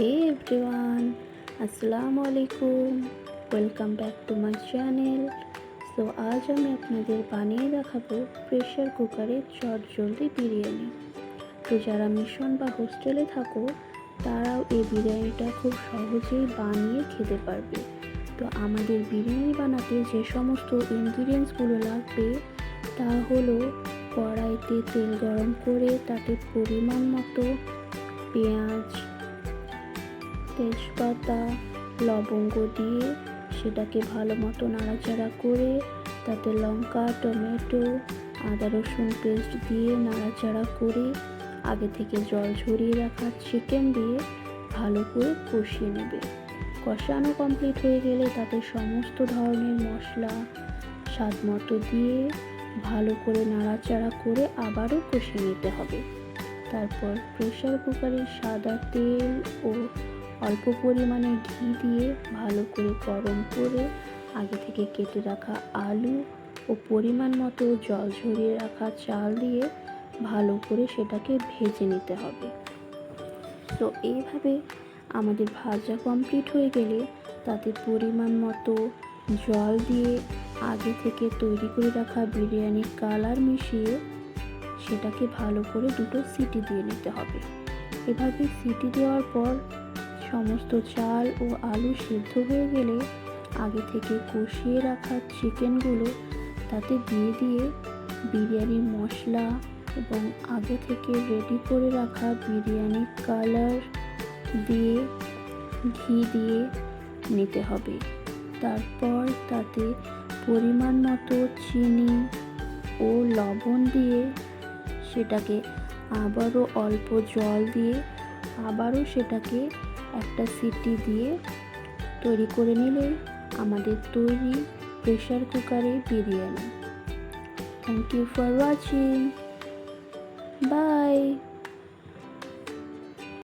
হে everyone, আসসালামু আলাইকুম, welcome back to my channel. So আজ আমি আপনাদের বানিয়ে দেখাবো প্রেশার কুকারে চট জলদি বিরিয়ানি। তো যারা মিশন বা হোস্টেলে থাকো, তারাও এই বিরিয়ানিটা খুব সহজেই বানিয়ে খেতে পারবে। তো আমাদের বিরিয়ানি বানাতে যে সমস্ত ইনগ্রিডিয়েন্টসগুলো লাগবে, তা হলো কড়াইতে তেল গরম করে তাতে পরিমাণ মতো পেঁয়াজ তেজপাতা, লবঙ্গ দিয়ে সেটাকে ভালো মতো নাড়াচাড়া করে তাতে লঙ্কা, টমেটো, আদা, রসুন পেস্ট দিয়ে নাড়াচাড়া করে আগে থেকে জল ঝরিয়ে রাখা চিকেন দিয়ে ভালো করে কষিয়ে নেবে। কষানো কমপ্লিট হয়ে গেলে তাতে সমস্ত ধরনের মশলা, স্বাদ মতো দিয়ে ভালো করে নাড়াচাড়া করে আবারও কষিয়ে নিতে হবে। তারপর প্রেশার কুকারে সাদা তেল ও অল্প পরিমাণে ঘি দিয়ে ভালো করে গরম করে আগে থেকে কেটে রাখা আলু ও পরিমাণ মতো জল ঝরিয়ে রাখা চাল দিয়ে ভালো করে সেটাকে ভেজে নিতে হবে। তো এইভাবে আমাদের ভাজা কমপ্লিট হয়ে গেলে তাতে পরিমাণ মতো জল দিয়ে আগে থেকে তৈরি করে রাখা বিরিয়ানির কালার মিশিয়ে সেটাকে ভালো করে দুটো সিটি দিয়ে নিতে হবে। এভাবে সিটি দেওয়ার পর সমস্ত চাল ও আলু সিদ্ধ হয়ে গেলে আগে থেকে কষিয়ে রাখা চিকেনগুলো তাতে দিয়ে দিয়ে বিরিয়ানির মশলা এবং আগে থেকে রেডি করে রাখা বিরিয়ানির কালার দিয়ে ঘি দিয়ে নিতে হবে। তারপর তাতে পরিমাণ মতো চিনি ও লবণ দিয়ে সেটাকে আবারও অল্প জল দিয়ে আবারও সেটাকে একটা সিটি দিয়ে তৈরি করে নিলে আমাদের তৈরি প্রেশার কুকারে biryani. Thank you for watching bye